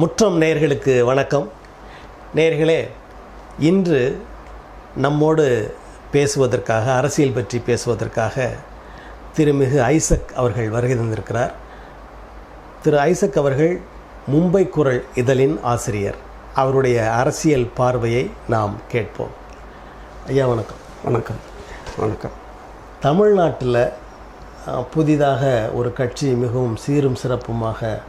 முற்றம் நேயர்களுக்கு வணக்கம். நேயர்களே இன்று நம்மோடு பேசுவதற்காக அரசியல் பற்றி பேசுவதற்காக திருமிகு ஐசக் அவர்கள் வருகை தந்திருக்கிறார். திரு ஐசக் அவர்கள் மும்பை குரல் இதழின் ஆசிரியர். அவருடைய அரசியல் பார்வையை நாம் கேட்போம். ஐயா வணக்கம். வணக்கம். வணக்கம். தமிழ்நாட்டில் புதிதாக ஒரு கட்சி மிகவும் சீரும் சிறப்புமாக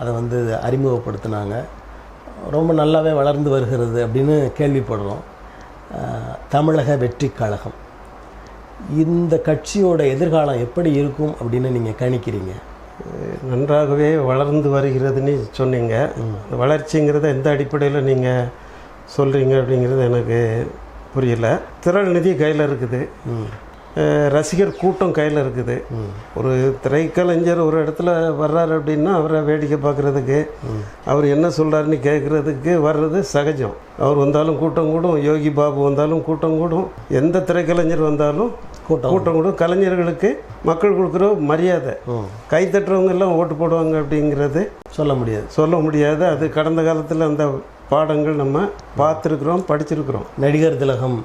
அதை வந்து அறிமுகப்படுத்தினாங்க. ரொம்ப நல்லாவே வளர்ந்து வருகிறது அப்படின்னு கேள்விப்படுறோம். தமிழக வெற்றி கழகம். இந்த கட்சியோட எதிர்காலம் எப்படி இருக்கும் அப்படின்னு நீங்கள் கணிக்கிறீங்க? நன்றாகவே வளர்ந்து வருகிறதுன்னு சொன்னீங்க. வளர்ச்சிங்கிறத எந்த அடிப்படையில் நீங்கள் சொல்கிறீங்க அப்படிங்கிறது எனக்கு புரியல. திரள் நிதி கையில் இருக்குது. ரசிகர் கூட்டம் கையில் இருக்குது. ஒரு திரைக்கலைஞர் ஒரு இடத்துல வர்றாரு அப்படின்னா அவரை வேடிக்கை பார்க்குறதுக்கு அவர் என்ன சொல்கிறாருன்னு கேட்குறதுக்கு வர்றது சகஜம். அவர் வந்தாலும் கூட்டம் கூடும் யோகி பாபு வந்தாலும் கூட்டம் கூடும் எந்த திரைக்கலைஞர் வந்தாலும் கூட்டம் கூட்டம் கூடும். கலைஞர்களுக்கு மக்கள் கொடுக்குற மரியாதை. கை தட்டுறவங்க எல்லாம் ஓட்டு போடுவாங்க அப்படிங்கிறது சொல்ல முடியாது. சொல்ல முடியாது. அது கடந்த காலத்தில் அந்த பாடங்கள் நம்ம பார்த்துருக்குறோம் படிச்சிருக்கிறோம். நடிகர் திலகம்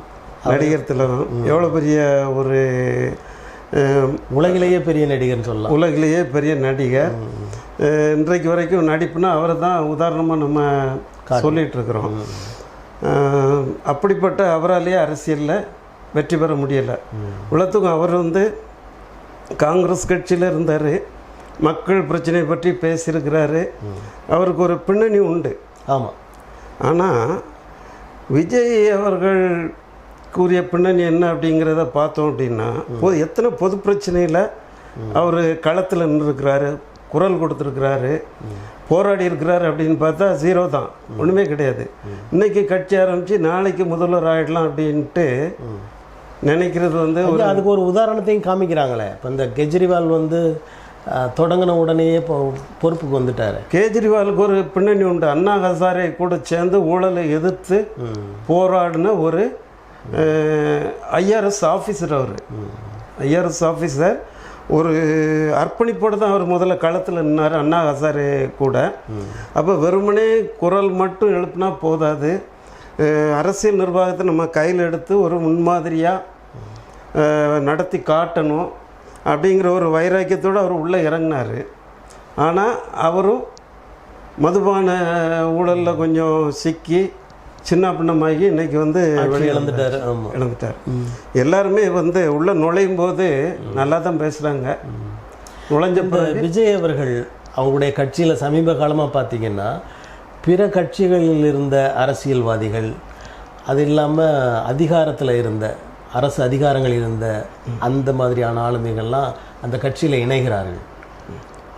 நடிகர் திலகம் எவ்வளோ பெரிய ஒரு உலகிலேயே பெரிய நடிகர்னு சொல்லலாம். உலகிலேயே பெரிய நடிகர். இன்றைக்கு வரைக்கும் நடிப்புனா அவரை தான் உதாரணமாக நம்ம இருக்கிறோம் அஹ், அப்படிப்பட்ட அவராலேயே அரசியலில் வெற்றி பெற முடியலை. உலகத்துக்கும் அவர் வந்து காங்கிரஸ் கட்சியில் இருந்தார். மக்கள் பிரச்சனை பற்றி பேசியிருக்கிறாரு. அவருக்கு ஒரு பின்னணி உண்டு. ஆமாம் ஆனால் விஜய் அவர்கள் கூறிய பின்னணி என்ன அப்படிங்கிறத பார்த்தோம் அப்படின்னா பொது எத்தனை பொது பிரச்சனையில் அவர் களத்தில் நின்றுருக்கிறாரு குரல் கொடுத்துருக்கிறாரு போராடி இருக்கிறாரு அப்படின்னு பார்த்தா ஜீரோ தான். ஒன்றுமே கிடையாது. இன்னைக்கு கட்சி ஆரம்பித்து நாளைக்கு முதல்வர் ஆகிடலாம் அப்படின்ட்டு நினைக்கிறது வந்து ஒரு அதுக்கு ஒரு உதாரணத்தையும் காமிக்கிறாங்களே. இப்போ இந்த கெஜ்ரிவால் வந்து தொடங்கின உடனேயே இப்போ பொறுப்புக்கு வந்துட்டாரு. கேஜ்ரிவாலுக்கு ஒரு பின்னணி உண்டு. அண்ணா ஹசாரே கூட சேர்ந்து ஊழலை எதிர்த்து போராடின ஒரு IRS officer our. I R S officer. ஒரு அர்ப்பணிப்போடு தான் அவர் முதல்ல களத்தில் நின்னார் அண்ணா ஹசாரே கூட. அப்போ வெறுமனே குரல் மட்டும் எழுப்புனா போதாது. அரசியல் நிர்வாகத்தை நம்ம கையில் எடுத்து ஒரு முன்மாதிரியாக நடத்தி காட்டணும் அப்படிங்கிற ஒரு வைராக்கியத்தோடு அவர் உள்ளே இறங்கினார். ஆனால் அவரும் மதுபான ஊழலில் கொஞ்சம் சிக்கி சின்ன பின்னமாகி இன்னைக்கு வந்து வெளியே இழந்துட்டாரு. இழந்துட்டார். எல்லாருமே வந்து உள்ளே நுழையும் போது நல்லா தான் பேசுகிறாங்க நுழைஞ்ச விஜய் அவர்கள் அவங்களுடைய கட்சியில் சமீப காலமாக பார்த்தீங்கன்னா பிற கட்சிகளில் இருந்த அரசியல்வாதிகள் அது இல்லாமல் அதிகாரத்தில் இருந்த அரசு அதிகாரங்களில் இருந்த அந்த மாதிரியான ஆளுமைகள்லாம் அந்த கட்சியில் இணைகிறார்கள்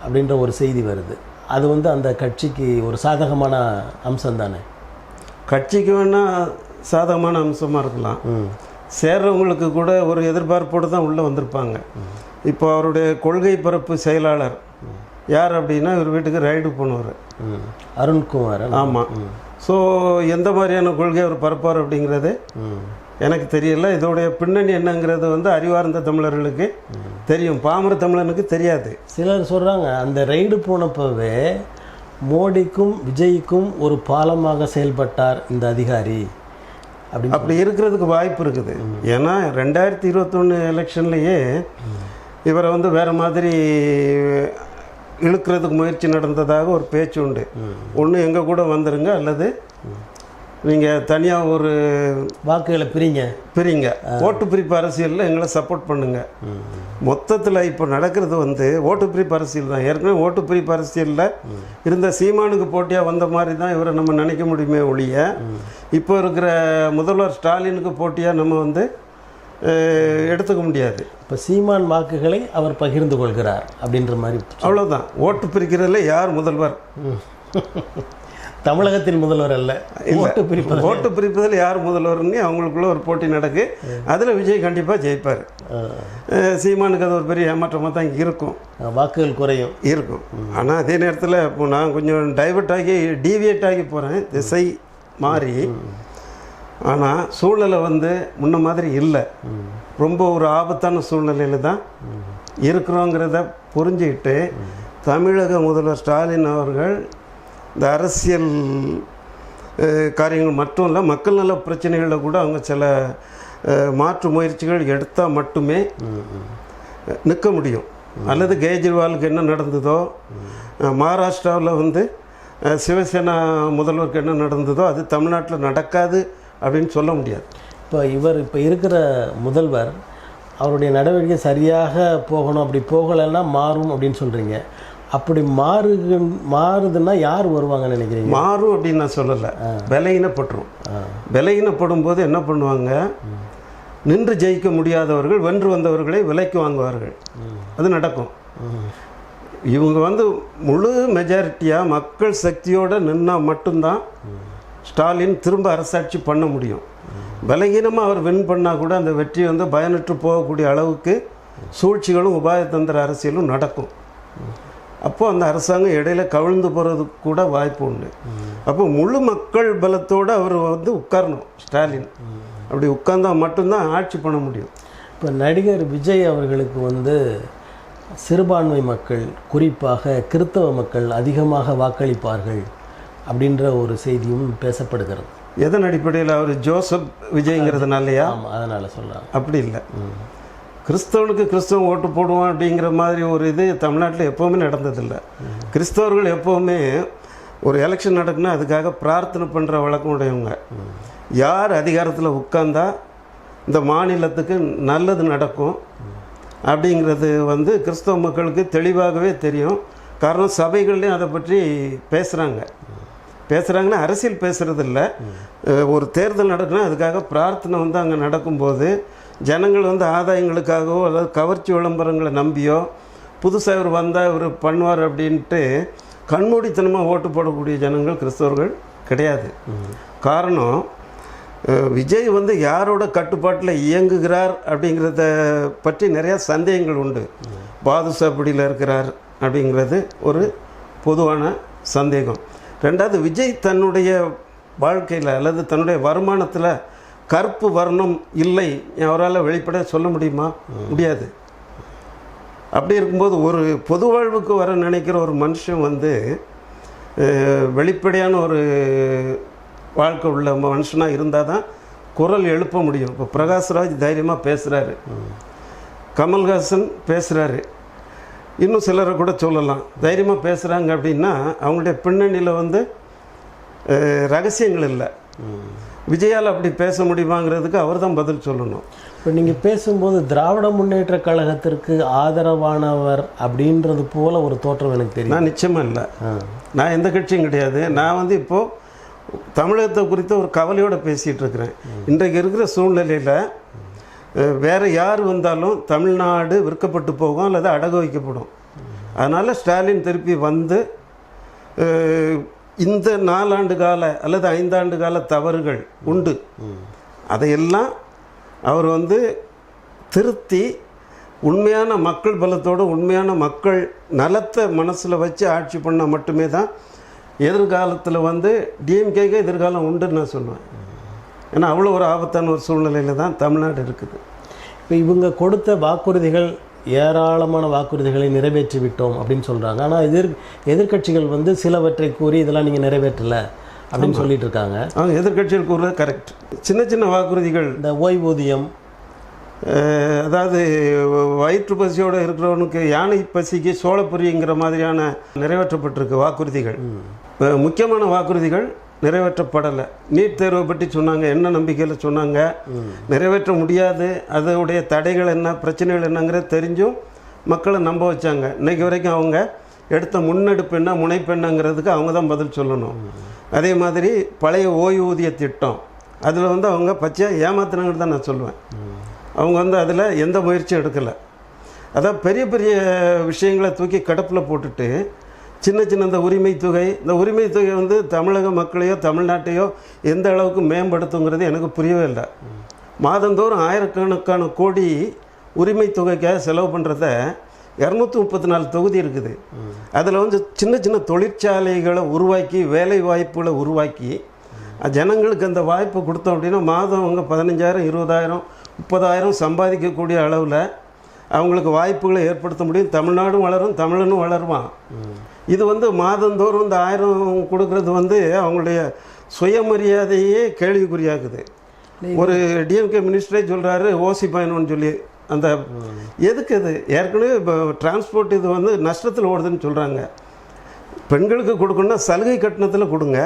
அப்படின்ற ஒரு செய்தி வருது. அது வந்து அந்த கட்சிக்கு ஒரு சாதகமான அம்சம் தானே? கட்சிக்கு வேணால் சாதகமான அம்சமாக இருக்கலாம். சேர்றவங்களுக்கு கூட ஒரு எதிர்பார்ப்போடு தான் உள்ளே வந்திருப்பாங்க. இப்போ அவருடைய கொள்கை பரப்பு செயலாளர் யார் அப்படின்னா இவர் வீட்டுக்கு ரைடு போனவர். அருண்குமார் ஆமாம் ஸோ எந்த மாதிரியான கொள்கை அவர் பரப்பார் அப்படிங்கிறது. எனக்கு தெரியல. இதோடைய பின்னணி என்னங்கிறது வந்து அறிவார்ந்த தமிழர்களுக்கு தெரியும். பாமர தமிழனுக்கு தெரியாது. சிலர் சொல்கிறாங்க அந்த ரைடு போனப்பவே மோடிக்கும் விஜய்க்கும் ஒரு பாலமாக செயல்பட்டார் இந்த அதிகாரி. அப்படின்னு அப்படி இருக்கிறதுக்கு வாய்ப்பு இருக்குது. ஏன்னா ரெண்டாயிரத்தி இருபத்தொன்று எலெக்ஷன்லேயே இவரை வந்து வேறு மாதிரி இழுக்கிறதுக்கு முயற்சி நடந்ததாக ஒரு பேச்சு உண்டு. ஒன்று எங்கள் கூட வந்துருங்க அல்லது நீங்கள் தனியாக ஒரு வாக்குகளை பிரிங்க. பிரிங்க. ஓட்டு பிரிப்பு அரசியலில் எங்களை சப்போர்ட் பண்ணுங்க. மொத்தத்தில் இப்போ நடக்கிறது வந்து ஓட்டு பிரிப்பு அரசியல் தான். ஏற்கனவே ஓட்டு பிரிப்பு அரசியலில் இருந்த சீமானுக்கு போட்டியாக வந்த மாதிரி தான் இவரை நம்ம நினைக்க முடியுமே ஒழிய இப்போ இருக்கிற முதல்வர் ஸ்டாலினுக்கு போட்டியாக நம்ம வந்து எடுத்துக்க முடியாது. இப்போ சீமான் வாக்குகளை அவர் பகிர்ந்து கொள்கிறார் அப்படின்ற மாதிரி அவ்வளோதான் ஓட்டு பிரிக்கிறதுல யார் முதல்வர்? தமிழகத்தின் முதல்வர் அல்ல ஓட்டு பிரிப்பது ஓட்டு பிரிப்பதில் யார் முதல்வர்னு அவங்களுக்குள்ள ஒரு போட்டி நடக்கு. அதில் விஜய் கண்டிப்பாக ஜெயிப்பார். சீமானுக்கு அது ஒரு பெரிய ஏமாற்றமாக தான் இருக்கும். வாக்குகள் குறையும். இருக்கும். ஆனால் அதே நேரத்தில் இப்போ நான் கொஞ்சம் டைவர்ட் ஆகி டீவியேட் ஆகி போகிறேன் திசை மாறி. ஆனால் சூழ்நிலை வந்து முன்ன மாதிரி இல்லை. ரொம்ப ஒரு ஆபத்தான சூழ்நிலையில் தான் இருக்கிறோங்கிறத புரிஞ்சுக்கிட்டு தமிழக முதல்வர் ஸ்டாலின் அவர்கள் இந்த அரசியல் காரியங்கள் மட்டும் இல்லை மக்கள் நல பிரச்சனைகளில் கூட அவங்க சில மாற்று முயற்சிகள் எடுத்தால் மட்டுமே நிற்க முடியும். அல்லது கெஜ்ரிவாலுக்கு என்ன நடந்ததோ மகாராஷ்டிராவில் வந்து சிவசேனா முதல்வருக்கு என்ன நடந்ததோ அது தமிழ்நாட்டில் நடக்காது அப்படின்னு சொல்ல முடியாது. இப்போ இவர் இப்போ இருக்கிற முதல்வர் அவருடைய நடவடிக்கை சரியாக போகணும் அப்படி போகலைன்னா மாறும் அப்படின்னு சொல்கிறீங்க அப்படி மாறுகு மாறுதுன்னா யார் வருவாங்கன்னு நினைக்கிறீங்க? மாறும் அப்படின்னு நான் சொல்லலை. விலையினப்பட்டுரும் விலையினப்படும் போது என்ன பண்ணுவாங்க? நின்று ஜெயிக்க முடியாதவர்கள் வென்று வந்தவர்களை விலைக்கு வாங்குவார்கள். அது நடக்கும். இவங்க வந்து முழு மெஜாரிட்டியாக மக்கள் சக்தியோடு நின்னா மட்டும்தான் ஸ்டாலின் திரும்ப அரசாட்சி பண்ண முடியும். பலகீனமாக அவர் வின் பண்ணால் கூட அந்த வெற்றி வந்து பயனற்று போகக்கூடிய அளவுக்கு சூழ்ச்சிகளும் உபாயதந்திர அரசியலும் நடக்கும். அப்போ அந்த அரசாங்கம் இடையில கவிழ்ந்து போகிறதுக்கு கூட வாய்ப்பு உண்டு. அப்போ முழு மக்கள் பலத்தோடு அவர் வந்து உட்காரணும் ஸ்டாலின். அப்படி உட்கார்ந்தா மட்டும்தான் ஆட்சி பண்ண முடியும். இப்போ நடிகர் விஜய் அவர்களுக்கு வந்து சிறுபான்மை மக்கள் குறிப்பாக கிறித்தவ மக்கள் அதிகமாக வாக்களிப்பார்கள் அப்படின்ற ஒரு செய்தியும் பேசப்படுகிறது. எதன் அடிப்படையில் அவர் ஜோசப் விஜய்ங்கிறதுனாலயா? ஆமாம் அதனால் சொல்கிறாங்க அப்படி இல்லை. கிறிஸ்தவனுக்கு கிறிஸ்தவன் ஓட்டு போடுவான் அப்படிங்கிற மாதிரி ஒரு இது தமிழ்நாட்டில் எப்போவுமே நடந்ததில்லை. கிறிஸ்தவர்கள் எப்போவுமே ஒரு எலெக்ஷன் நடக்குன்னா அதுக்காக பிரார்த்தனை பண்ணுற வழக்கம் உடையவங்க. யார் அதிகாரத்தில் உட்கார்ந்தா இந்த மாநிலத்துக்கு நல்லது நடக்கும் அப்படிங்கிறது வந்து கிறிஸ்தவ மக்களுக்கு தெளிவாகவே தெரியும். காரணம் சபைகள்லேயும் அதை பற்றி பேசுகிறாங்க பேசுகிறாங்கன்னா அரசியல் பேசுகிறதில்ல ஒரு தேர்தல் நடக்குன்னா அதுக்காக பிரார்த்தனை வந்து அங்கே நடக்கும்போது ஜனங்கள் வந்து ஆதாயங்களுக்காகவோ அல்லது கவர்ச்சி விளம்பரங்களை நம்பியோ புதுசாக இவர் வந்தால் இவர் பண்ணுவார் அப்படின்ட்டு கண்மூடித்தனமாக ஓட்டு போடக்கூடிய ஜனங்கள் கிறிஸ்தவர்கள் கிடையாது. காரணம் விஜய் வந்து யாரோட கட்டுப்பாட்டில் இயங்குகிறார் அப்படிங்கிறத பற்றி நிறையா சந்தேகங்கள் உண்டு. பாதுசாப்பிடியில் இருக்கிறார் அப்படிங்கிறது ஒரு பொதுவான சந்தேகம். ரெண்டாவது விஜய் தன்னுடைய வாழ்க்கையில் அல்லது தன்னுடைய வருமானத்தில் கருப்பு வர்ணம் இல்லை. அவரால் வெளிப்பட சொல்ல முடியுமா? முடியாது. அப்படி இருக்கும்போது ஒரு பொது வாழ்வுக்கு வர நினைக்கிற ஒரு மனுஷன் வந்து வெளிப்படையான ஒரு வாழ்க்கை உள்ள மனுஷனாக இருந்தால் தான் குரல் எழுப்ப முடியும். இப்போ பிரகாஷ்ராஜ் தைரியமாக பேசுகிறாரு கமல்ஹாசன் பேசுகிறாரு இன்னும் சிலரை கூட சொல்லலாம். தைரியமாக பேசுகிறாங்க அப்படின்னா அவங்களுடைய பின்னணியில் வந்து ரகசியங்கள் இல்லை. விஜயால் அப்படி பேச முடியுமாங்கிறதுக்கு அவர் தான் பதில் சொல்லணும். இப்போ நீங்கள் பேசும்போது திராவிட முன்னேற்ற கழகத்திற்கு ஆதரவானவர் அப்படின்றது போல ஒரு தோற்றம் எனக்கு தெரியும் நான் நிச்சயமாக இல்லை. நான் எந்த கட்சியும் கிடையாது. நான் வந்து இப்போது தமிழகத்தை குறித்த ஒரு கவலையோடு பேசிகிட்டு இருக்கிறேன். இன்றைக்கு இருக்கிற சூழ்நிலையில் வேற யார் வந்தாலும் தமிழ்நாடு விற்கப்பட்டு போகும் அல்லது அடகு வைக்கப்படும். அதனால் ஸ்டாலின் திருப்பி வந்து இந்த நாலாண்டு கால அல்லது ஐந்தாண்டு கால தவறுகள் உண்டு. அதையெல்லாம் அவர் வந்து திருத்தி உண்மையான மக்கள் பலத்தோடு உண்மையான மக்கள் நலத்தை மனசில் வச்சு ஆட்சி பண்ணால் மட்டுமே தான் எதிர்காலத்தில் வந்து டிஎம்கேக்கு எதிர்காலம் உண்டுன்னு நான் சொல்லுவேன். ஏன்னா அவ்வளோ ஒரு ஆபத்தான ஒரு சூழ்நிலையில் தான் தமிழ்நாடு இருக்குது. இப்போ இவங்க கொடுத்த வாக்குறுதிகள் ஏராளமான வாக்குறுதிகளை நிறைவேற்றி விட்டோம் அப்படின்னு சொல்கிறாங்க ஆனால் எதிர் எதிர்க்கட்சிகள் வந்து சிலவற்றை கூறி இதெல்லாம் நீங்கள் நிறைவேற்றலை அப்படின்னு சொல்லிட்டு இருக்காங்க அவங்க எதிர்கட்சிகள் கூறுறது கரெக்ட் சின்ன சின்ன வாக்குறுதிகள். இந்த ஓய்வூதியம். அதாவது வயிற்று பசியோடு இருக்கிறவனுக்கு யானை பசிக்கு சோளப்பொரிங்கிற மாதிரியான நிறைவேற்றப்பட்டிருக்கு வாக்குறுதிகள். முக்கியமான வாக்குறுதிகள் நிறைவேற்றப்படலை. நீட் தேர்வை பற்றி சொன்னாங்க என்ன நம்பிக்கையில் சொன்னாங்க நிறைவேற்ற முடியாது அதோடைய தடைகள் என்ன பிரச்சனைகள் என்னங்கிறத தெரிஞ்சும் மக்களை நம்ப வச்சாங்க. இன்றைக்கு வரைக்கும் அவங்க எடுத்த முன்னெடுப்பு என்ன முனைப்பு என்னங்கிறதுக்கு அவங்க தான் பதில் சொல்லணும். அதே மாதிரி பழைய ஓய்வூதிய திட்டம் அதில் வந்து அவங்க பச்சையாக ஏமாத்தினாங்கன்னு தான் நான் சொல்லுவேன். அவங்க வந்து அதில் எந்த முயற்சியும் எடுக்கலை. அதான் பெரிய பெரிய விஷயங்களை தூக்கி கடப்பில் போட்டுட்டு சின்ன சின்ன இந்த உரிமை தொகை இந்த உரிமை தொகை வந்து தமிழக மக்களையோ தமிழ்நாட்டையோ எந்த அளவுக்கு மேம்படுத்துங்கிறது எனக்கு புரியவே இல்லை. மாதந்தோறும் ஆயிரக்கணக்கான கோடி உரிமை தொகைக்காக செலவு பண்ணுறத இரநூத்தி முப்பத்தி நாலு தொகுதி இருக்குது. அதில் வந்து சின்ன சின்ன தொழிற்சாலைகளை உருவாக்கி வேலை வாய்ப்புகளை உருவாக்கி ஜனங்களுக்கு அந்த வாய்ப்பு கொடுத்தோம் அப்படின்னா மாதம் அவங்க பதினஞ்சாயிரம் இருபதாயிரம் முப்பதாயிரம் சம்பாதிக்கக்கூடிய அளவில் அவங்களுக்கு வாய்ப்புகளை ஏற்படுத்த முடியும். தமிழ்நாடும் வளரும் தமிழனும் வளருவான். இது வந்து மாதந்தோறும் இந்த ஆயிரம் கொடுக்கறது வந்து அவங்களுடைய சுயமரியாதையே கேள்விக்குறியாக்குது. ஒரு டிஎம்கே மினிஸ்டரே சொல்கிறாரு ஓசி பயணம்னு சொல்லி. அந்த எதுக்கு அது ஏற்கனவே இப்போ டிரான்ஸ்போர்ட் இது வந்து நஷ்டத்தில் ஓடுதுன்னு சொல்கிறாங்க பெண்களுக்கு கொடுக்கணும்னா சலுகை கட்டணத்தில் கொடுங்க.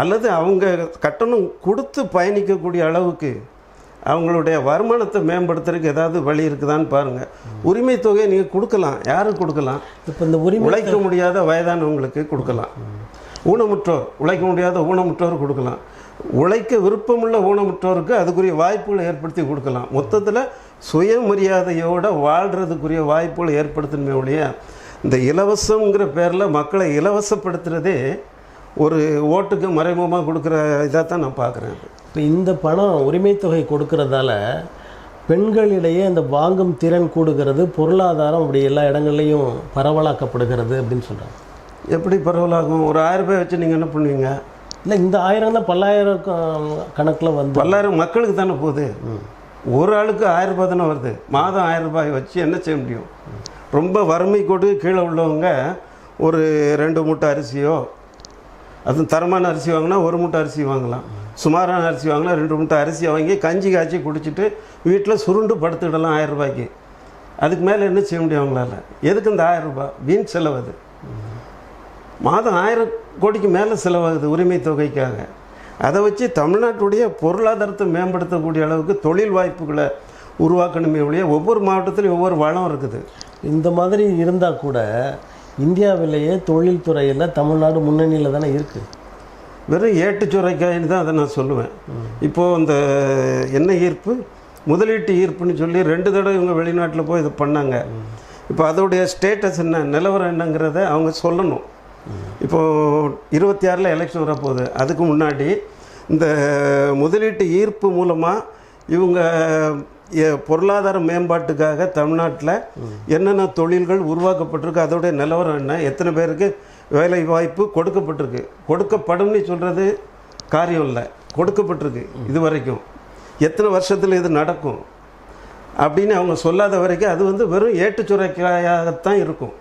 அல்லது அவங்க கட்டணம் கொடுத்து பயணிக்கக்கூடிய அளவுக்கு அவங்களுடைய வருமானத்தை மேம்படுத்துறதுக்கு ஏதாவது வழி இருக்குதான்னு பாருங்கள் உரிமை தொகையை நீங்கள் கொடுக்கலாம். யாருக்கு கொடுக்கலாம்? இப்போ இந்த உரிமை உழைக்க முடியாத வயதானவங்களுக்கு கொடுக்கலாம். ஊனமுற்றோர் உழைக்க முடியாத ஊனமுற்றோர் கொடுக்கலாம். உழைக்க விருப்பமுள்ள ஊனமுற்றோருக்கு அதுக்குரிய வாய்ப்புகளை ஏற்படுத்தி கொடுக்கலாம். மொத்தத்தில் சுயமரியாதையோடு வாழ்கிறதுக்குரிய வாய்ப்புகளை ஏற்படுத்தணுமே ஒழிய இந்த இலவசங்கிற பேரில் மக்களை இலவசப்படுத்துகிறதே ஒரு ஓட்டுக்கு மறைமுகமாக கொடுக்குற இதாக தான் நான் பார்க்குறேன் இப்போ இந்த பணம் உரிமை தொகை கொடுக்கறதால பெண்களிடையே இந்த வாங்கும் திறன் கூடுகிறது பொருளாதாரம் அப்படி எல்லா இடங்கள்லையும் பரவலாக்கப்படுகிறது அப்படின்னு சொல்கிறாங்க எப்படி பரவலாகும்? ஒரு ஆயிரம் ரூபாய் வச்சு நீங்கள் என்ன பண்ணுவீங்க? இல்லை இந்த ஆயிரம் தான் பல்லாயிரம் கணக்கில் வந்து பல்லாயிரம் மக்களுக்கு தானே போகுது. ஒரு ஆளுக்கு ஆயிரம் ரூபாய் தானே வருது. மாதம் ஆயிரம் ரூபாய் வச்சு என்ன செய்ய முடியும்? ரொம்ப வறுமை கோடு கீழே உள்ளவங்க ஒரு ரெண்டு மூட்டை அரிசியோ அதுவும் தரமான அரிசி வாங்கினா ஒரு மூட்டை அரிசி வாங்கலாம். சுமாரான அரிசி வாங்கலாம் ரெண்டு மூட்டை அரிசியை வாங்கி கஞ்சி காய்ச்சி குடிச்சிட்டு வீட்டில் சுருண்டு படுத்துக்கிடலாம் ஆயிரம் ரூபாய்க்கு. அதுக்கு மேலே என்ன செய்ய முடியும் அவங்களால? எதுக்கு இந்த ஆயிரம் ரூபாய்? வீண் செலவு அது. மாதம் ஆயிரம் கோடிக்கு மேலே செலவாகுது உரிமை தொகைக்காக. அதை வச்சு தமிழ்நாட்டுடைய பொருளாதாரத்தை மேம்படுத்தக்கூடிய அளவுக்கு தொழில் வாய்ப்புகளை உருவாக்கணுமே ஒழிய ஒவ்வொரு மாவட்டத்திலையும் ஒவ்வொரு வளம் இருக்குது. இந்த மாதிரி இருந்தால் கூட இந்தியாவிலேயே தொழில்துறையில் தமிழ்நாடு முன்னணியில் தானே இருக்குது வெறும் ஏட்டு சுரைக்காயின்னு தான் அதை நான் சொல்லுவேன். இப்போது இந்த எண்ணெய் ஈர்ப்பு முதலீட்டு ஈர்ப்புன்னு சொல்லி ரெண்டு தடவை இவங்க வெளிநாட்டில் போய் இது பண்ணாங்க. இப்போ அதோடைய ஸ்டேட்டஸ் என்ன நிலவரம் என்னங்கிறத அவங்க சொல்லணும். இப்போது இருபத்தி ஆறில் எலெக்ஷன் வரப்போகுது. அதுக்கு முன்னாடி இந்த முதலீட்டு ஈர்ப்பு மூலமாக இவங்க எ- பொருளாதார மேம்பாட்டுக்காக தமிழ்நாட்டில் என்னென்ன தொழில்கள் உருவாக்கப்பட்டிருக்கு அதோடைய நிலவரம் என்ன எத்தனை பேருக்கு வேலை வாய்ப்பு கொடுக்கப்பட்டிருக்கு. கொடுக்கப்படும்னு சொல்கிறது காரியம் இல்லை. கொடுக்கப்பட்டிருக்கு இது வரைக்கும். எத்தனை வருஷத்தில் இது நடக்கும்? அப்படின்னு அவங்க சொல்லாத வரைக்கும் அது வந்து வெறும் ஏட்டுச்சுரைக்காயாகத்தான் இருக்கும்.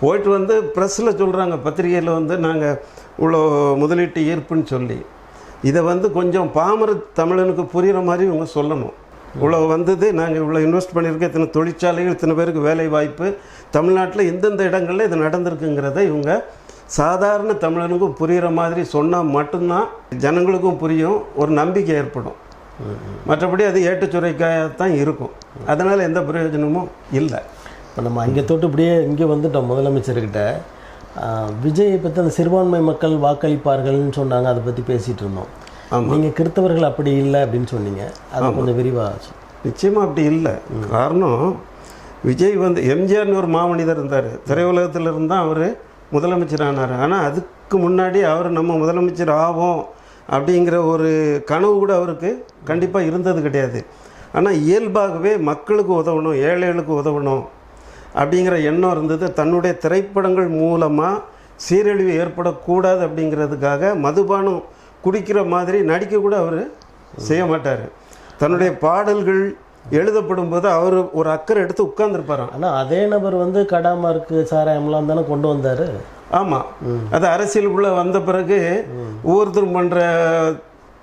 போயிட்டு வந்து ப்ரெஸ்ஸில் சொல்கிறாங்க பத்திரிகையில் வந்து நாங்கள் இவ்வளோ முதலீட்டு ஈர்ப்புன்னு சொல்லி. இதை வந்து கொஞ்சம் பாமர தமிழனுக்கு புரிகிற மாதிரி இவங்க சொல்லணும். இவ்வளோ வந்தது. நாங்கள் இவ்வளோ இன்வெஸ்ட் பண்ணியிருக்கோம். இத்தனை தொழிற்சாலைகள் இத்தனை பேருக்கு வேலை வாய்ப்பு தமிழ்நாட்டில் எந்தெந்த இடங்களில் இது நடந்திருக்குங்கிறத இவங்க சாதாரண தமிழனுக்கும் புரிகிற மாதிரி சொன்னால் மட்டும்தான் ஜனங்களுக்கும் புரியும். ஒரு நம்பிக்கை ஏற்படும். மற்றபடி அது ஏட்டுச்சுரைக்காயத்தான் இருக்கும். அதனால் எந்த பிரயோஜனமும் இல்லை. இப்போ நம்ம அங்கே தொட்டு இப்படியே இங்கே வந்துட்டோம் முதலமைச்சர்கிட்ட. விஜயை பற்றி அந்த சிறுபான்மை மக்கள் வாக்களிப்பார்கள்னு சொன்னாங்க. அதை பற்றி பேசிகிட்டு இருந்தோம். நீங்கள் கிறித்தவர்கள் அப்படி இல்லை அப்படின்னு சொன்னீங்க. அது கொஞ்சம் விரிவாக நிச்சயமாக அப்படி இல்லை. காரணம் விஜய் வந்து எம்ஜிஆர்னு ஒரு மாமனிதர் இருந்தார். திரையுலகத்தில் இருந்தால் அவர் முதலமைச்சர் ஆனார் ஆனால் அதுக்கு முன்னாடி அவர் நம்ம முதலமைச்சர் ஆவோம் அப்படிங்கிற ஒரு கனவு கூட அவருக்கு கண்டிப்பாக இருந்தது கிடையாது. ஆனால் இயல்பாகவே மக்களுக்கு உதவணும் ஏழைகளுக்கு உதவணும் அப்படிங்கிற எண்ணம் இருந்தது. தன்னுடைய திரைப்படங்கள் மூலமாக சீரழிவு ஏற்படக்கூடாது அப்படிங்கிறதுக்காக மதுபானம் குடிக்கிற மாதிரி நடிக்க கூட அவர் செய்ய மாட்டார். தன்னுடைய பாடல்கள் எழுதப்படும் போது அவர் ஒரு அக்கறை எடுத்து உட்கார்ந்துருப்பாராம் ஆனால் அதே நபர் வந்து கடாமார்க்கு சாராயம்லாம் தானே கொண்டு வந்தார்? ஆமாம் அது அரசியலுக்குள்ளே வந்த பிறகு ஒவ்வொருத்தரும் பண்ணுற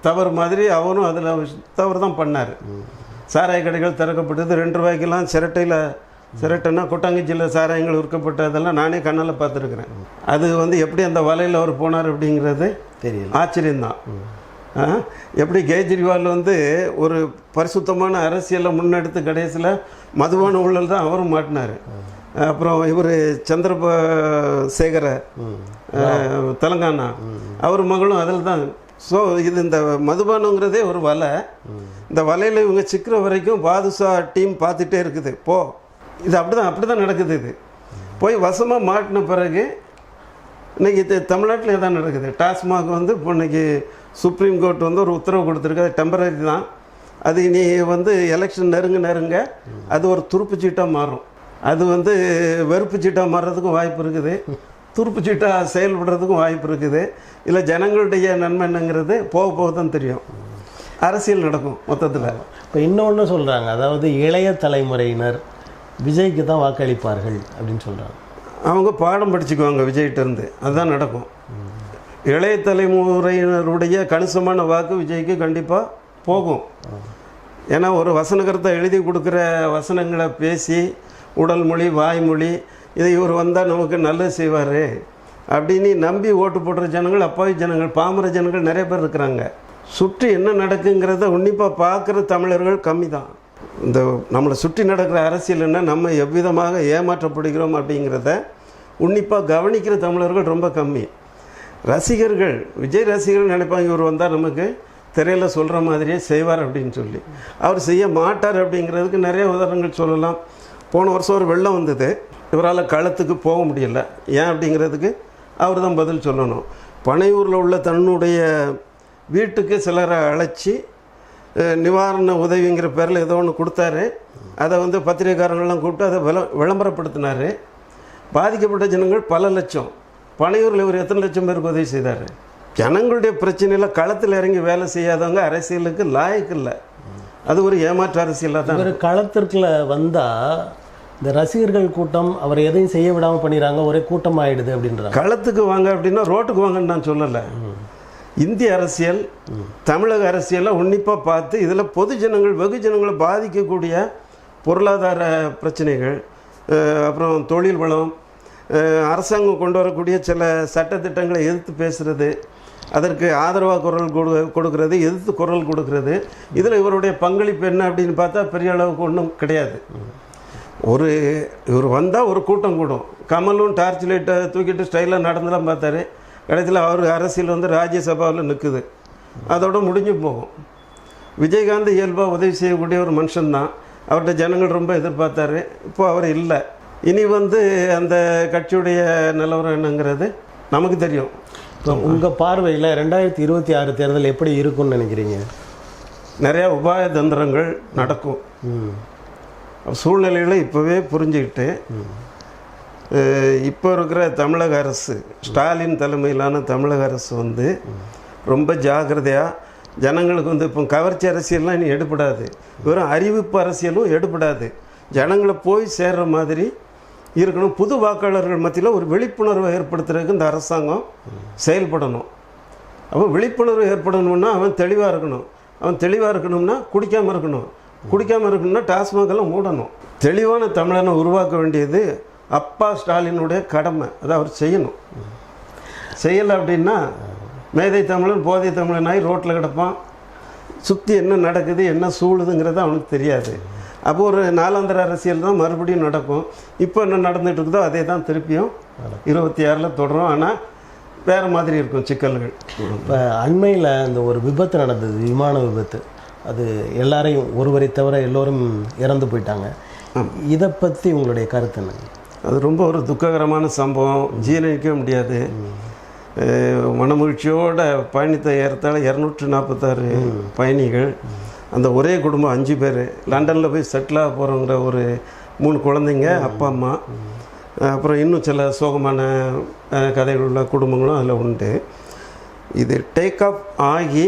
தவறு மாதிரி அவரும் அதில் தவறு தான் பண்ணார். சாராய கடைகள் திறக்கப்பட்டது ரெண்டு ரூபாய்க்கெல்லாம் சிரட்டையில் சிரட்டைன்னா கொட்டாங்குச்சியில் சாராயங்கள் விற்கப்பட்டதெல்லாம் நானே கண்ணால் பார்த்துருக்குறேன். அது வந்து எப்படி அந்த வலையில் அவர் போனார் அப்படிங்கிறது தெரியல ஆச்சரியம்தான்? எப்படி கெஜ்ரிவால் வந்து ஒரு பரிசுத்தமான அரசியலை முன்னெடுத்து கடைசியில் மதுபான ஊழல் தான் அவரும் மாட்டினார். அப்புறம் இவர் சந்திரப சேகர தெலங்கானா அவர் மகளும் அதில் தான் ஸோ இது இந்த மதுபானங்கிறதே ஒரு வலை. இந்த வலையில் இவங்க சிக்கிற வரைக்கும் பாதுஷா டீம் பார்த்துட்டே இருக்குது. போ. இது அப்படி தான் அப்படி தான் நடக்குது இது. போய் வசமாக மாட்டின பிறகு இன்றைக்கி இது தமிழ்நாட்டில் தான் நடக்குது. டாஸ்மாக் வந்து இப்போ இன்னைக்கு சுப்ரீம் கோர்ட் வந்து ஒரு உத்தரவு கொடுத்துருக்கு அது டெம்பரரி தான். அது இனி வந்து எலெக்ஷன் நெருங்க நெருங்க அது ஒரு துருப்பு சீட்டாக மாறும். அது வந்து வெறுப்பு சீட்டாக மாறுறதுக்கும் வாய்ப்பு இருக்குது. துருப்பு சீட்டாக செயல்படுறதுக்கும் வாய்ப்பு இருக்குது. இல்லை ஜனங்களுடைய நன்மை என்னங்கிறது போக போக தான் தெரியும். அரசியல் நடக்கும் மொத்தத்தில். இப்போ இன்னொன்று சொல்கிறாங்க அதாவது இளைய தலைமுறையினர் விஜய்க்கு தான் வாக்களிப்பார்கள் அப்படின்னு சொல்கிறாங்க அவங்க பாடம் படிச்சுக்குவாங்க விஜய்கிட்ட இருந்து. அதுதான் நடக்கும். இளைய தலைமுறையினருடைய கணிசமான வாக்கு விஜய்க்கு கண்டிப்பாக போகும். ஏன்னா ஒரு வசனகரத்தை எழுதி கொடுக்குற வசனங்களை பேசி உடல் மொழி வாய்மொழி இதை இவர் வந்தால் நமக்கு நல்லது செய்வார் அப்படின்னு நம்பி ஓட்டு போடுற ஜனங்கள் அப்பாவி ஜனங்கள் பாமர ஜனங்கள் நிறைய பேர் இருக்கிறாங்க. சுற்றி என்ன நடக்குங்கிறத உன்னிப்பாக பார்க்குற தமிழர்கள் கம்மி தான் இந்த நம்மளை சுற்றி நடக்கிற அரசியல்னா நம்ம எவ்விதமாக ஏமாற்றப்படுகிறோம் அப்படிங்கிறத உன்னிப்பாக கவனிக்கிற தமிழர்கள் ரொம்ப கம்மி. ரசிகர்கள் விஜய் ரசிகர்கள் நினைப்பாங்க இவர் வந்தால் நமக்கு திரையில் சொல்கிற மாதிரியே செய்வார் அப்படின்னு சொல்லி. அவர் செய்ய மாட்டார் அப்படிங்கிறதுக்கு நிறைய உதாரணங்கள் சொல்லலாம். போன வருஷம் ஒரு வெள்ளம் வந்தது. இவரால் களத்துக்கு போக முடியல. ஏன் அப்படிங்கிறதுக்கு அவர் தான் பதில் சொல்லணும். பனையூரில் உள்ள தன்னுடைய வீட்டுக்கு சிலரை அழைச்சி நிவாரண உதவிங்கிற பேரில் ஏதோ ஒன்று கொடுத்தாரு. அதை வந்து பத்திரிகைக்காரங்கள்லாம் கூப்பிட்டு அதை விள விளம்பரப்படுத்தினார். பாதிக்கப்பட்ட ஜனங்கள் பல லட்சம். பனையூரில் இவர் எத்தனை லட்சம் பேருக்கு உதவி செய்தார்? ஜனங்களுடைய பிரச்சனையில் களத்தில் இறங்கி வேலை செய்யாதவங்க அரசியலுக்கு லாயக்கு இல்லை. அது ஒரு ஏமாற்று அரசியலாக தான் இவர் களத்திற்குள்ள வந்தால் இந்த ரசிகர்கள் கூட்டம் அவர் எதையும் செய்ய விடாமல் பண்ணிடுறாங்க ஒரே கூட்டம் ஆயிடுது அப்படின்றாங்க. களத்துக்கு வாங்க அப்படின்னா ரோட்டுக்கு வாங்கன்னு நான் சொல்லலை. இந்திய அரசியல் தமிழக அரசியலை உன்னிப்பாக பார்த்து இதில் பொது ஜனங்கள் வெகு ஜனங்களை பாதிக்கக்கூடிய பொருளாதார பிரச்சனைகள் அப்புறம் தொழில் வளம் அரசாங்கம் கொண்டு வரக்கூடிய சில சட்டத்திட்டங்களை எதிர்த்து பேசுகிறது அதற்கு ஆதரவாக குரல் கொடு கொடுக்கறது எதிர்த்து குரல் கொடுக்கறது இதில் இவருடைய பங்களிப்பு என்ன அப்படின்னு பார்த்தா பெரிய அளவுக்கு ஒன்றும் கிடையாது. ஒரு இவர் வந்தால் ஒரு கூட்டம் கூடும். கமலும் டார்ச் லைட்டை தூக்கிட்டு ஸ்டைலாக நடந்துலாம் பார்த்தாரு. கடைசியில் அவர் அரசியல் வந்து ராஜ்யசபாவில் நிற்குது அதோட முடிஞ்சு போகும். விஜயகாந்த் இயல்பாக உதவி செய்யக்கூடிய ஒரு மனுஷன்தான். அவர்கிட்ட ஜனங்கள் ரொம்ப எதிர்பார்த்தாரு. இப்போ அவர் இல்லை. இனி வந்து அந்த கட்சியுடைய நிலவரம் என்னங்கிறது நமக்கு தெரியும். உங்கள் பார்வையில் ரெண்டாயிரத்தி இருபத்தி ஆறு தேர்தல் எப்படி இருக்கும்னு நினைக்கிறீங்க? நிறையா உபாய தந்திரங்கள் நடக்கும். சூழ்நிலைகளை இப்போவே புரிஞ்சுக்கிட்டு இப்போ இருக்கிற தமிழக அரசு ஸ்டாலின் தலைமையிலான தமிழக அரசு வந்து ரொம்ப ஜாக்கிரதையாக ஜனங்களுக்கு வந்து இப்போ கவர்ச்சி அரசியல்லாம் இனி எடுபடாது. வெறும் அறிவிப்பு அரசியலும் எடுபடாது. ஜனங்களை போய் சேர்ற மாதிரி இருக்கணும். புது வாக்காளர்கள் மத்தியில் ஒரு விழிப்புணர்வை ஏற்படுத்துறதுக்கு இந்த அரசாங்கம் செயல்படணும். அவன் விழிப்புணர்வு ஏற்படணும்னா அவன் தெளிவாக இருக்கணும். அவன் தெளிவாக இருக்கணும்னா குடிக்காமல் இருக்கணும். குடிக்காமல் இருக்கணும்னா டாஸ்மாகெல்லாம் மூடணும். தெளிவான தமிழனை உருவாக்க வேண்டியது அப்பா ஸ்டாலினுடைய கடமை அதை அவர் செய்யணும். செய்யலை அப்படின்னா மேதை தமிழன் போதை தமிழனாய் ரோட்டில் கிடப்பான். சுற்றி என்ன நடக்குது என்ன சூழுதுங்கிறது அவனுக்கு தெரியாது. அப்போ ஒரு நாலாந்தர அரசியல் தான் மறுபடியும் நடக்கும். இப்போ என்ன நடந்துட்டு இருக்குதோ அதே தான் திருப்பியும் இருபத்தி ஆறில் தொடரும். ஆனால் வேறு மாதிரி இருக்கும் சிக்கல்கள். இப்போ அண்மையில் இந்த ஒரு விபத்து நடந்தது விமான விபத்து. அது எல்லாரையும் ஒருவரை தவிர எல்லோரும் இறந்து போயிட்டாங்க. இதை பற்றி உங்களுடைய கருத்து என்ன? அது ரொம்ப ஒரு துக்ககரமான சம்பவம். ஜீரணிக்க முடியாது. மனமகிழ்ச்சியோட பயணித்த ஏறத்தாழ இரநூற்றி நாற்பத்தாறு பயணிகள். அந்த ஒரே குடும்பம் அஞ்சு பேர். லண்டனில் போய் செட்டிலாக போகிறோங்கிற ஒரு மூணு குழந்தைங்க அப்பா அம்மா. அப்புறம் இன்னும் சில சோகமான கதைகள் உள்ள குடும்பங்களும் அதில் உண்டு. இது டேக் ஆஃப் ஆகி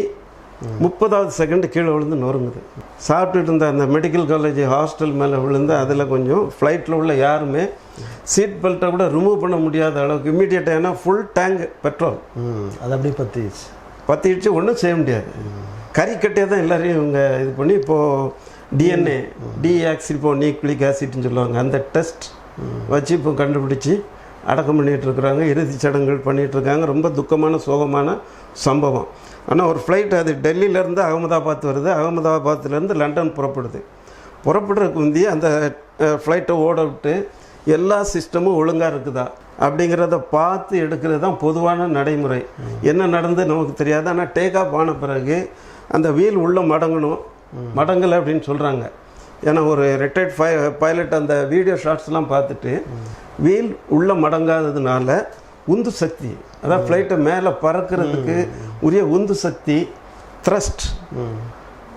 முப்பதாவது செகண்ட் கீழே விழுந்து நொறுங்குது. சாப்பிட்டுட்டு இருந்த அந்த மெடிக்கல் காலேஜ் ஹாஸ்டல் மேலே விழுந்து அதில் கொஞ்சம் ஃப்ளைட்டில் உள்ள யாருமே சீட் பெல்ட்டை கூட ரிமூவ் பண்ண முடியாத அளவுக்கு இம்மீடியட்டாக ஏன்னா ஃபுல் டேங்க் பெட்ரோல் அது அப்படி பற்றி பற்றிடுச்சு ஒன்றும் செய்ய முடியாது. கறிக்கட்டையை தான் எல்லாரையும் இவங்க இது பண்ணி இப்போது டிஎன்ஏ டிஆக்சிபோ நியூக்ளிக் ஆசிட்னு சொல்லுவாங்க. அந்த டெஸ்ட் வச்சு இப்போ கண்டுபிடிச்சி அடக்கம் பண்ணிகிட்டு இருக்கிறாங்க. இறுதிச் சடங்குகள் பண்ணிகிட்டு இருக்காங்க. ரொம்ப துக்கமான சோகமான சம்பவம். ஆனால் ஒரு ஃப்ளைட் அது டெல்லியிலேருந்து அகமதாபாத் வருது. அகமதாபாத்லேருந்து லண்டன் புறப்படுது. புறப்படுறதுக்கு முந்தி அந்த ஃப்ளைட்டை ஓட விட்டு எல்லா சிஸ்டமும் ஒழுங்காக இருக்குதா? அப்படிங்கிறத பார்த்து எடுக்கிறது தான் பொதுவான நடைமுறை. என்ன நடந்து நமக்கு தெரியாது. ஆனால் டேக் ஆஃப் ஆன பிறகு அந்த வீல் உள்ளே மடங்கணும். மடங்கலை அப்படின்னு சொல்கிறாங்க ஏன்னா ஒரு ரிட்டையர்ட் பை பைலட் அந்த வீடியோ ஷாட்ஸ்லாம் பார்த்துட்டு வீல் உள்ளே மடங்காததுனால உந்து சக்தி. அதாவது ஃப்ளைட்டை மேலே பறக்கிறதுக்கு உரிய உந்து சக்தி த்ரஸ்ட்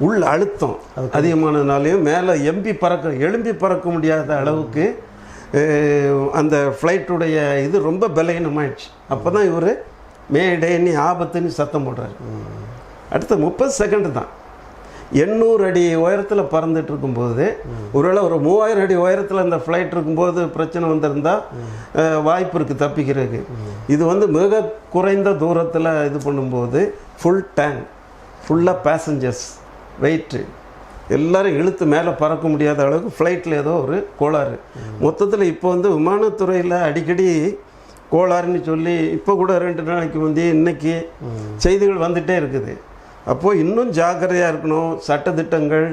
உள் அழுத்தம் அதிகமானதுனாலையும் மேலே எம்பி பறக்க எழும்பி பறக்க முடியாத அளவுக்கு அந்த ஃப்ளைட்டுடைய இது ரொம்ப பலகீனமாயிடுச்சு. அப்போ தான் இவர் மேடே நீ ஆபத்துன்னு சத்தம் போடுறாரு. அடுத்த முப்பது செகண்ட் தான். எண்ணூறு அடி உயரத்தில் பறந்துட்டு இருக்கும்போது ஒருவேளை ஒரு மூவாயிரம் அடி உயரத்தில் அந்த ஃப்ளைட் இருக்கும்போது பிரச்சனை வந்திருந்தா அஹ், வாய்ப்பு இருக்குது தப்பிக்கிறதுக்கு. இது வந்து மிக குறைந்த தூரத்தில் இது பண்ணும்போது ஃபுல் டேங்க் ஃபுல்லாக பேசஞ்சர்ஸ் வெயிட்டு எல்லாரும் இழுத்து மேலே பறக்க முடியாத அளவுக்கு ஃப்ளைட்டில் ஏதோ ஒரு கோளாறு. மொத்தத்தில் இப்போ வந்து விமானத்துறையில் அடிக்கடி கோளாறுன்னு சொல்லி இப்போ கூட ரெண்டு நாளைக்கு முந்தைய இன்னைக்கு செய்திகள் வந்துட்டே இருக்குது. அப்போது இன்னும் ஜாக்கிரதையாக இருக்கணும். சட்டத்திட்டங்கள்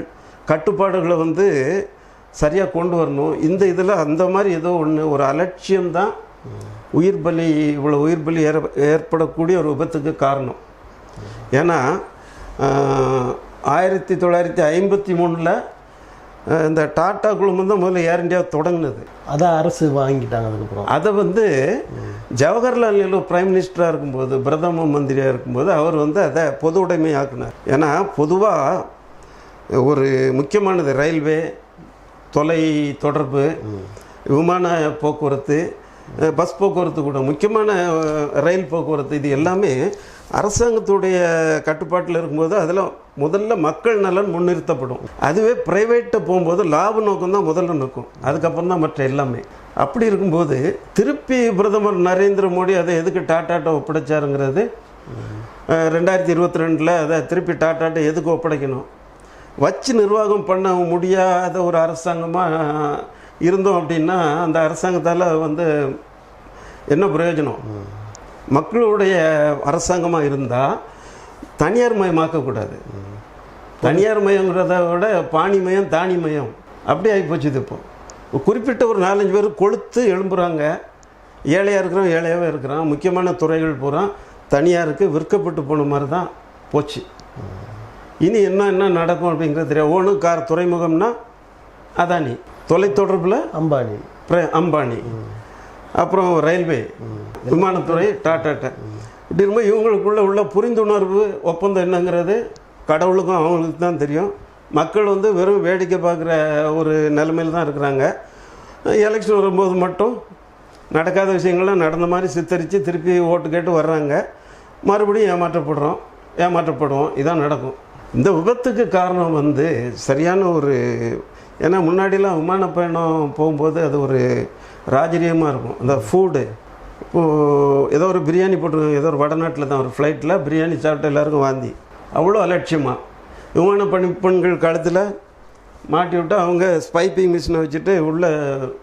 கட்டுப்பாடுகளை வந்து சரியாக கொண்டு வரணும். இந்த இதில் அந்த மாதிரி ஏதோ ஒன்று ஒரு அலட்சியம்தான் உயிர் பலி இவ்வளோ உயிர் பலி ஏற ஏற்படக்கூடிய ஒரு விபத்துக்கு காரணம். ஏன்னா ஆயிரத்தி தொள்ளாயிரத்தி ஐம்பத்தி மூணில் இந்த டாடா குழுமம் தான் முதல்ல ஏர் இந்தியா தொடங்கினது. அதை அரசு வாங்கிட்டாங்க அதுக்கப்புறம். அதை வந்து ஜவஹர்லால் நேரு பிரைம் மினிஸ்டராக இருக்கும்போது பிரதம மந்திரியாக இருக்கும்போது அவர் வந்து அதை பொது உடைமையாக்குனார். ஏன்னா பொதுவாக ஒரு முக்கியமானது ரயில்வே தொலை தொடர்பு விமான போக்குவரத்து பஸ் போக்குவரத்து கூட முக்கியமான ரயில் போக்குவரத்து இது எல்லாமே அரசாங்கத்துடைய கட்டுப்பாட்டில் இருக்கும்போது அதில் முதல்ல மக்கள் நலன் முன்னிறுத்தப்படும். அதுவே ப்ரைவேட்டை போகும்போது லாப நோக்கம் தான் முதல்ல நோக்கம். அதுக்கப்புறம் தான் மற்ற எல்லாமே. அப்படி இருக்கும்போது திருப்பி பிரதமர் நரேந்திர மோடி அதை எதுக்கு டாட்டாட்ட ஒப்படைச்சாருங்கிறது ரெண்டாயிரத்தி இருபத்தி ரெண்டில் அதை திருப்பி டாட்டாட்ட எதுக்கு ஒப்படைக்கணும்? வச்சு நிர்வாகம் பண்ண முடியாத ஒரு அரசாங்கமாக இருந்தோம் அப்படின்னா அந்த அரசாங்கத்தால் வந்து என்ன பிரயோஜனம்? மக்களுடைய அரசாங்கமாக இருந்தால் தனியார் மயமாக்கக்கூடாது. தனியார் மயங்கிறத விட பாணிமயம் தானிமயம் அப்படி ஆகிப்போச்சு இது இப்போ. குறிப்பிட்ட ஒரு நாலஞ்சு பேர் கொளுத்து எழும்புறாங்க. ஏழையாக இருக்கிறோம் ஏழையாகவே இருக்கிறான். முக்கியமான துறைகள் பூரா தனியாருக்கு விற்கப்பட்டு போன மாதிரி தான் போச்சு. இனி என்ன என்ன நடக்கும் அப்படிங்கிறது தெரியாது. ஒன்று கார் துறைமுகம்னா அதானி. தொலைத்தொடர்பில் அம்பானி. பிர- அம்பானி. அப்புறம் ரயில்வே விமானத்துறை டாட்டாட்ட இப்படி இருக்கும்போது இவங்களுக்குள்ள உள்ள புரிந்துணர்வு ஒப்பந்தம் என்னங்கிறது கடவுளுக்கும் அவங்களுக்கு தான் தெரியும். மக்கள் வந்து வெறும் வேடிக்கை பார்க்குற ஒரு நிலைமையில் தான் இருக்கிறாங்க. எலெக்ஷன் வரும்போது மட்டும் நடக்காத விஷயங்கள்லாம் நடந்த மாதிரி சித்தரித்து திருப்பி ஓட்டு கேட்டு வர்றாங்க. மறுபடியும் ஏமாற்றப்படுறோம் ஏமாற்றப்படுவோம். இதான் நடக்கும். இந்த விபத்துக்கு காரணம் வந்து சரியான ஒரு ஏன்னா முன்னாடிலாம் விமான பயணம் போகும்போது அது ஒரு ராஜரீகமாக இருக்கும். அந்த ஃபுட்டு இப்போது ஏதோ ஒரு பிரியாணி போட்டு ஏதோ ஒரு வடநாட்டில் தான் ஒரு ஃப்ளைட்டில் பிரியாணி சாப்பிட்டு எல்லாருக்கும் வாந்தி. அவ்வளோ அலட்சியமாக விமான பணி பெண்கள் கழுத்தில் மாட்டி விட்டு அவங்க ஸ்பைப்பிங் மிஷினை வச்சுட்டு உள்ள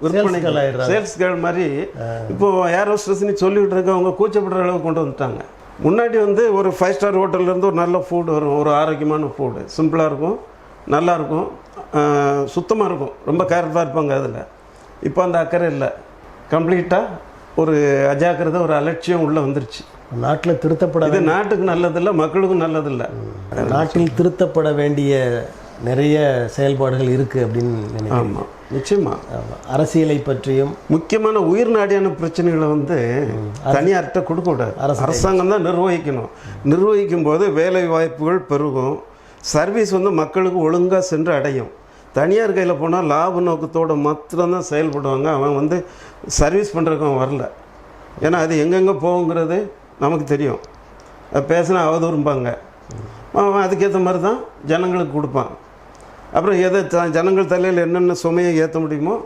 விற்பனை Sales girl ஆயிடுறாங்க. சேல்ஸ் கேர்ள் மாதிரி இப்போ ஏர் ஹோஸ்டர்ஸ்னு சொல்லிவிட்டு இருக்க அவங்க கூச்சப்படுற அளவுக்கு கொண்டு வந்துட்டாங்க. முன்னாடி வந்து ஒரு ஃபைவ் ஸ்டார் ஹோட்டல்லேருந்து ஒரு நல்ல ஃபுட் வரும். ஒரு ஆரோக்கியமான ஃபுட்டு சிம்பிளாக இருக்கும் நல்லா இருக்கும். சுத்தமாக இருக்கும். ரொம்ப கேர்ஃபுல்லாக இருப்பாங்க அதில். இப்போ அந்த அக்கறை இல்லை. கம்ப்ளீட்டாக ஒரு அஜாக்கிரதை ஒரு அலட்சியம் உள்ளே வந்துருச்சு. நாட்டில் திருத்தப்பட இது நாட்டுக்கு நல்லதில்லை மக்களுக்கும் நல்லதில்லை. நாட்டில் திருத்தப்பட வேண்டிய நிறைய செயல்பாடுகள் இருக்கு அப்படின்னு நினைக்கிறேன். ஆமாம் நிச்சயமா. ஆமா. அரசியலை பற்றியும் முக்கியமான உயிர் நாடியான பிரச்சனைகளை வந்து தனியார்கிட்ட கொடுக்கக்கூடாது அரசாங்கம் தான் நிர்வகிக்கணும். நிர்வகிக்கும் போது வேலை வாய்ப்புகள் பெருகும். சர்வீஸ் வந்து மக்களுக்கு ஒழுங்காக சென்று அடையும். தனியார் கையில் போனால் லாப நோக்கத்தோட மாத்திரம்தான் செயல்படுவாங்க. அவன் வந்து சர்வீஸ் பண்ணுறதுக்கு அவன் வரல. ஏன்னா அது எங்கெங்கே போகுங்கிறது நமக்கு தெரியும். அது பேசினா அவதூறும்பாங்க. அவன் அதுக்கேற்ற மாதிரி தான் ஜனங்களுக்கு கொடுப்பான். அப்புறம் எதை த- ஜனங்கள் தலையில் என்னென்ன சுமையை ஏற்ற முடியுமோ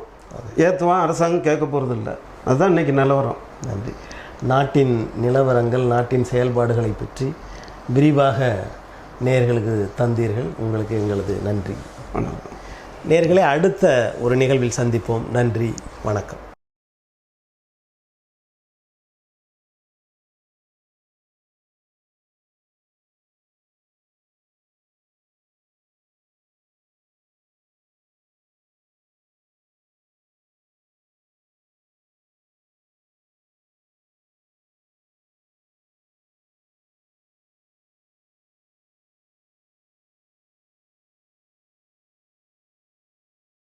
ஏற்றுவான் அரசாங்கம் கேட்க போகிறதில்ல அதுதான் இன்னைக்கு நிலவரம். நன்றி. நாட்டின் நிலவரங்கள் நாட்டின் செயல்பாடுகளை பற்றி விரிவாக நேர்களுக்கு தந்தீர்கள். உங்களுக்கு எங்களது நன்றி. வணக்கம். நேர்களை அடுத்த ஒரு நிகழ்வில் சந்திப்போம். நன்றி வணக்கம்.